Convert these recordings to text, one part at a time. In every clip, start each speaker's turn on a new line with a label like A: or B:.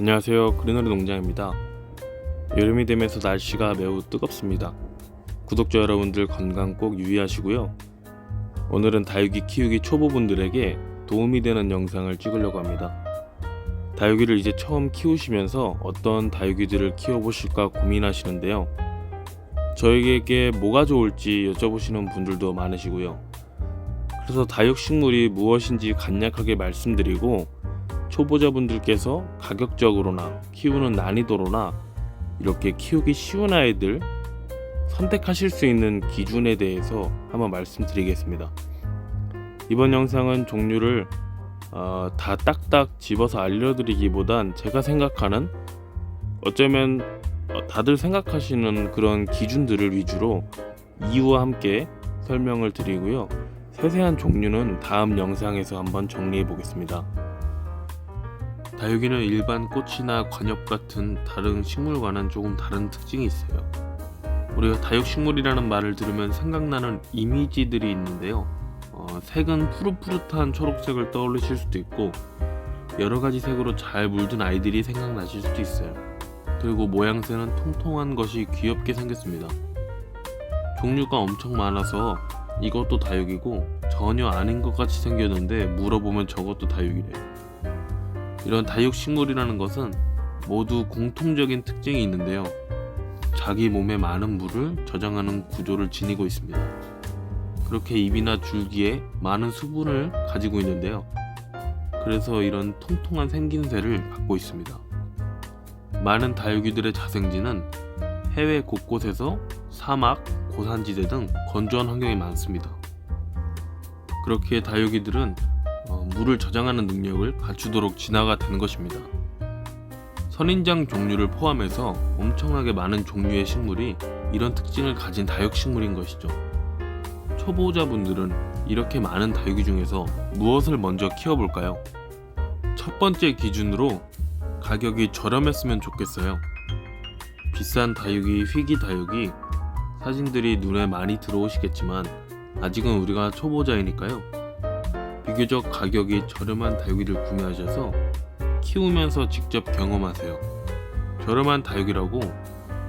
A: 안녕하세요. 그린너리 농장입니다. 여름이 되면서 날씨가 매우 뜨겁습니다. 구독자 여러분들 건강 꼭 유의하시고요. 오늘은 다육이 키우기 초보분들에게 도움이 되는 영상을 찍으려고 합니다. 다육이를 이제 처음 키우시면서 어떤 다육이들을 키워보실까 고민하시는데요. 저에게 뭐가 좋을지 여쭤보시는 분들도 많으시고요. 그래서 다육식물이 무엇인지 간략하게 말씀드리고 초보자분들께서 가격적으로나 키우는 난이도로나 이렇게 키우기 쉬운 아이들 선택하실 수 있는 기준에 대해서 한번 말씀드리겠습니다. 이번 영상은 종류를 어, 다 딱딱 집어서 알려드리기보단 제가 생각하는 어쩌면 어, 다들 생각하시는 그런 기준들을 위주로 이유와 함께 설명을 드리고요. 세세한 종류는 다음 영상에서 한번 정리해 보겠습니다. 다육이는 일반 꽃이나 관엽 같은 다른 식물과는 조금 다른 특징이 있어요. 우리가 다육식물이라는 말을 들으면 생각나는 이미지들이 있는데요. 어, 색은 푸릇푸릇한 초록색을 떠올리실 수도 있고 여러 가지 색으로 잘 물든 아이들이 생각나실 수도 있어요. 그리고 모양새는 통통한 것이 귀엽게 생겼습니다. 종류가 엄청 많아서 이것도 다육이고 전혀 아닌 것 같이 생겼는데 물어보면 저것도 다육이래요. 이런 다육식물이라는 것은 모두 공통적인 특징이 있는데요. 자기 몸에 많은 물을 저장하는 구조를 지니고 있습니다. 그렇게 잎이나 줄기에 많은 수분을 가지고 있는데요. 그래서 이런 통통한 생김새를 갖고 있습니다. 많은 다육이들의 자생지는 해외 곳곳에서 사막, 고산지대 등 건조한 환경이 많습니다. 그렇게 다육이들은 어, 물을 저장하는 능력을 갖추도록 진화가 되는 것입니다. 선인장 종류를 포함해서 엄청나게 많은 종류의 식물이 이런 특징을 가진 다육식물인 것이죠. 초보자분들은 이렇게 많은 다육이 중에서 무엇을 먼저 키워볼까요? 첫 번째 기준으로 가격이 저렴했으면 좋겠어요. 비싼 다육이, 휘기 다육이 사진들이 눈에 많이 들어오시겠지만 아직은 우리가 초보자이니까요. 비교적 가격이 저렴한 다육이를 구매하셔서 키우면서 직접 경험하세요. 저렴한 다육이라고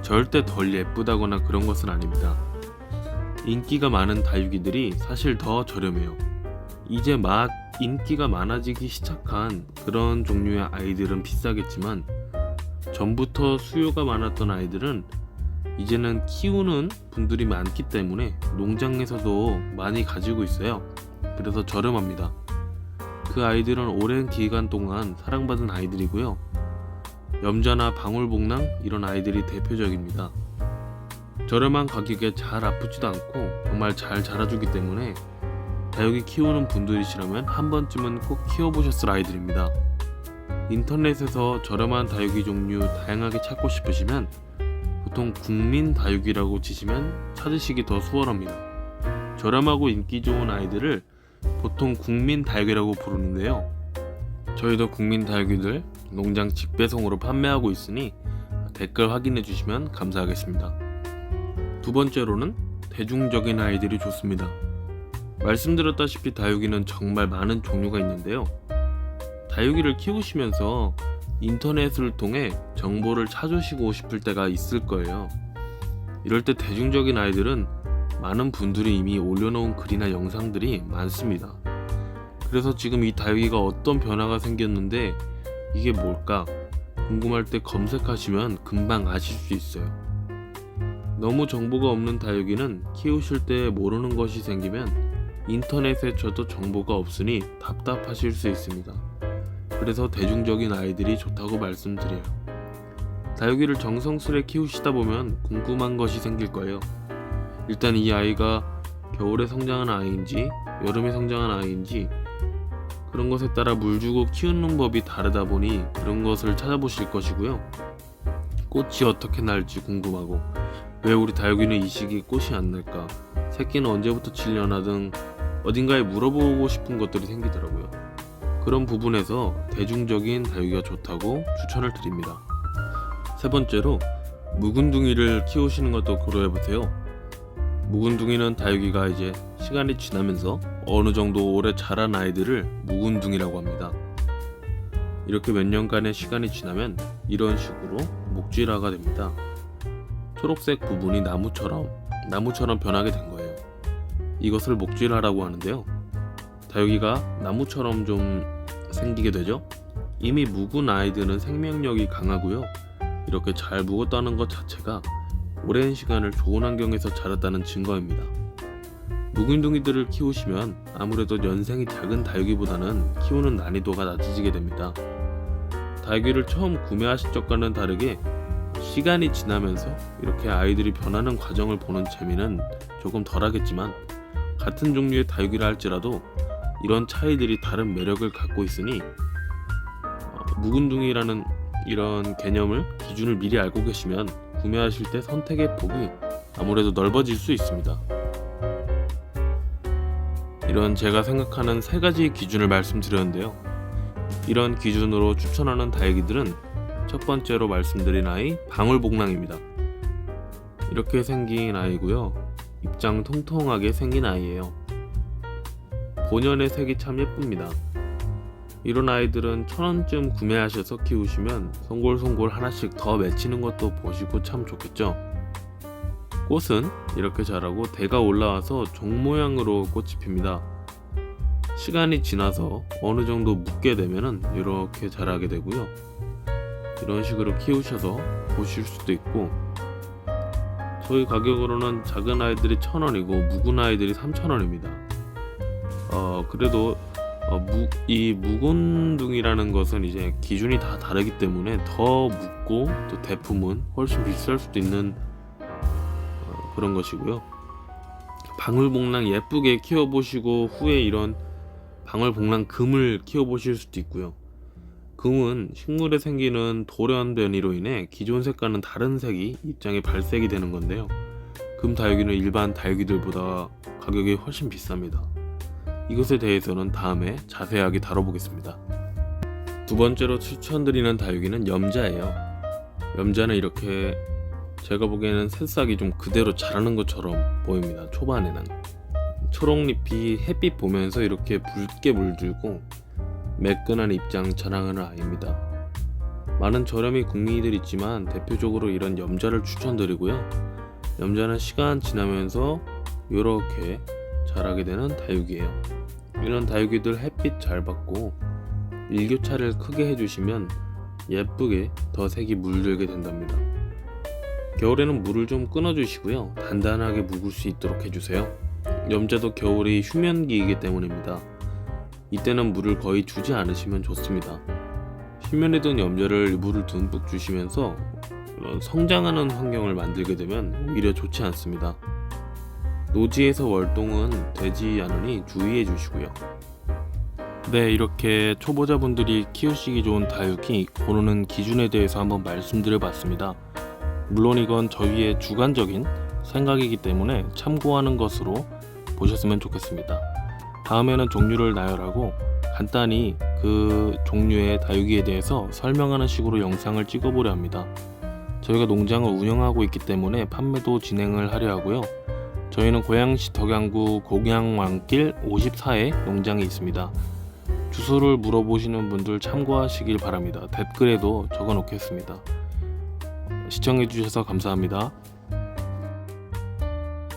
A: 절대 덜 예쁘다거나 그런 것은 아닙니다. 인기가 많은 다육이들이 사실 더 저렴해요. 이제 막 인기가 많아지기 시작한 그런 종류의 아이들은 비싸겠지만 전부터 수요가 많았던 아이들은 이제는 키우는 분들이 많기 때문에 농장에서도 많이 가지고 있어요. 그래서 저렴합니다. 그 아이들은 오랜 기간 동안 사랑받은 아이들이고요. 염자나 방울복랑 이런 아이들이 대표적입니다. 저렴한 가격에 잘 아프지도 않고 정말 잘 자라주기 때문에 다육이 키우는 분들이시라면 한 번쯤은 꼭 키워보셨을 아이들입니다. 인터넷에서 저렴한 다육이 종류 다양하게 찾고 싶으시면 보통 국민 다육이라고 치시면 찾으시기 더 수월합니다. 저렴하고 인기 좋은 아이들을 보통 국민 다육이라고 부르는데요. 저희도 국민 다육이들 농장 직배송으로 판매하고 있으니 댓글 확인해 주시면 감사하겠습니다. 두 번째로는 대중적인 아이들이 좋습니다. 말씀드렸다시피 다육이는 정말 많은 종류가 있는데요. 다육이를 키우시면서 인터넷을 통해 정보를 찾으시고 싶을 때가 있을 거예요. 이럴 때 대중적인 아이들은 많은 분들이 이미 올려놓은 글이나 영상들이 많습니다. 그래서 지금 이 다육이가 어떤 변화가 생겼는데 이게 뭘까 궁금할 때 검색하시면 금방 아실 수 있어요. 너무 정보가 없는 다육이는 키우실 때 모르는 것이 생기면 인터넷에 쳐도 정보가 없으니 답답하실 수 있습니다. 그래서 대중적인 아이들이 좋다고 말씀드려요. 다육이를 정성스레 키우시다 보면 궁금한 것이 생길 거예요. 일단 이 아이가 겨울에 성장한 아이인지 여름에 성장한 아이인지 그런 것에 따라 물 주고 키우는 법이 다르다 보니 그런 것을 찾아보실 것이고요. 꽃이 어떻게 날지 궁금하고 왜 우리 다육이는 이 시기 꽃이 안 날까? 새끼는 언제부터 칠려나 등 어딘가에 물어보고 싶은 것들이 생기더라고요. 그런 부분에서 대중적인 다육이가 좋다고 추천을 드립니다. 세 번째로 묵은둥이를 키우시는 것도 고려해보세요. 묵은둥이는 다육이가 이제 시간이 지나면서 어느 정도 오래 자란 아이들을 묵은둥이라고 합니다. 이렇게 몇 년간의 시간이 지나면 이런 식으로 목질화가 됩니다. 초록색 부분이 나무처럼 나무처럼 변하게 된 거예요. 이것을 목질화라고 하는데요. 다육이가 나무처럼 좀 생기게 되죠. 이미 묵은 아이들은 생명력이 강하고요. 이렇게 잘 묵었다는 것 자체가 오랜 시간을 좋은 환경에서 자랐다는 증거입니다. 묵은둥이들을 키우시면 아무래도 연생이 작은 다육이보다는 키우는 난이도가 낮아지게 됩니다. 다육이를 처음 구매하실 적과는 다르게 시간이 지나면서 이렇게 아이들이 변하는 과정을 보는 재미는 조금 덜하겠지만 같은 종류의 다육이라 할지라도 이런 차이들이 다른 매력을 갖고 있으니 어, 묵은둥이라는 이런 개념을 기준을 미리 알고 계시면 구매하실 때 선택의 폭이 아무래도 넓어질 수 있습니다. 이런 제가 생각하는 세 가지 기준을 말씀드렸는데요. 이런 기준으로 추천하는 다육이들은 첫 번째로 말씀드린 아이 방울복랑입니다. 이렇게 생긴 아이고요. 입장 통통하게 생긴 아이예요. 본연의 색이 참 예쁩니다. 이런 아이들은 천 원쯤 구매하셔서 키우시면 송골송골 하나씩 더 맺히는 것도 보시고 참 좋겠죠. 꽃은 이렇게 자라고 대가 올라와서 종 모양으로 꽃이 핍니다. 시간이 지나서 어느 정도 묻게 되면은 이렇게 자라게 되고요. 이런 식으로 키우셔서 보실 수도 있고 저희 가격으로는 작은 아이들이 천 원이고 묵은 아이들이 삼천 원입니다. 어 그래도 어, 무, 이 묵은둥이라는 것은 이제 기준이 다 다르기 때문에 더 묵고 또 대품은 훨씬 비쌀 수도 있는 어, 그런 것이고요. 방울복랑 예쁘게 키워보시고 후에 이런 방울복랑 금을 키워보실 수도 있고요. 금은 식물에 생기는 돌연변이로 인해 기존 색과는 다른 색이 입장에 발색이 되는 건데요. 금 다육이는 일반 다육이들보다 가격이 훨씬 비쌉니다. 이것에 대해서는 다음에 자세하게 다뤄보겠습니다. 두 번째로 추천드리는 다육이는 염자예요. 염자는 이렇게 제가 보기에는 새싹이 좀 그대로 자라는 것처럼 보입니다. 초반에는 초록잎이 햇빛 보면서 이렇게 붉게 물들고 매끈한 입장 자랑하는 아이입니다. 많은 저렴이 국민이들 있지만 대표적으로 이런 염자를 추천드리고요. 염자는 시간 지나면서 이렇게 자라게 되는 다육이에요. 이런 다육이들 햇빛 잘 받고 일교차를 크게 해주시면 예쁘게 더 색이 물들게 된답니다. 겨울에는 물을 좀 끊어주시고요. 단단하게 묵을 수 있도록 해주세요. 염자도 겨울이 휴면기이기 때문입니다. 이때는 물을 거의 주지 않으시면 좋습니다. 휴면에 둔 염자를 물을 듬뿍 주시면서 성장하는 환경을 만들게 되면 오히려 좋지 않습니다. 노지에서 월동은 되지 않으니 주의해 주시고요. 네, 이렇게 초보자분들이 키우시기 좋은 다육이 고르는 기준에 대해서 한번 말씀드려 봤습니다. 물론 이건 저희의 주관적인 생각이기 때문에 참고하는 것으로 보셨으면 좋겠습니다. 다음에는 종류를 나열하고 간단히 그 종류의 다육이에 대해서 설명하는 식으로 영상을 찍어보려 합니다. 저희가 농장을 운영하고 있기 때문에 판매도 진행을 하려 하고요. 저희는 고양시 덕양구 공양왕길 54에 농장이 있습니다. 주소를 물어보시는 분들 참고하시길 바랍니다. 댓글에도 적어 놓겠습니다. 시청해주셔서 감사합니다.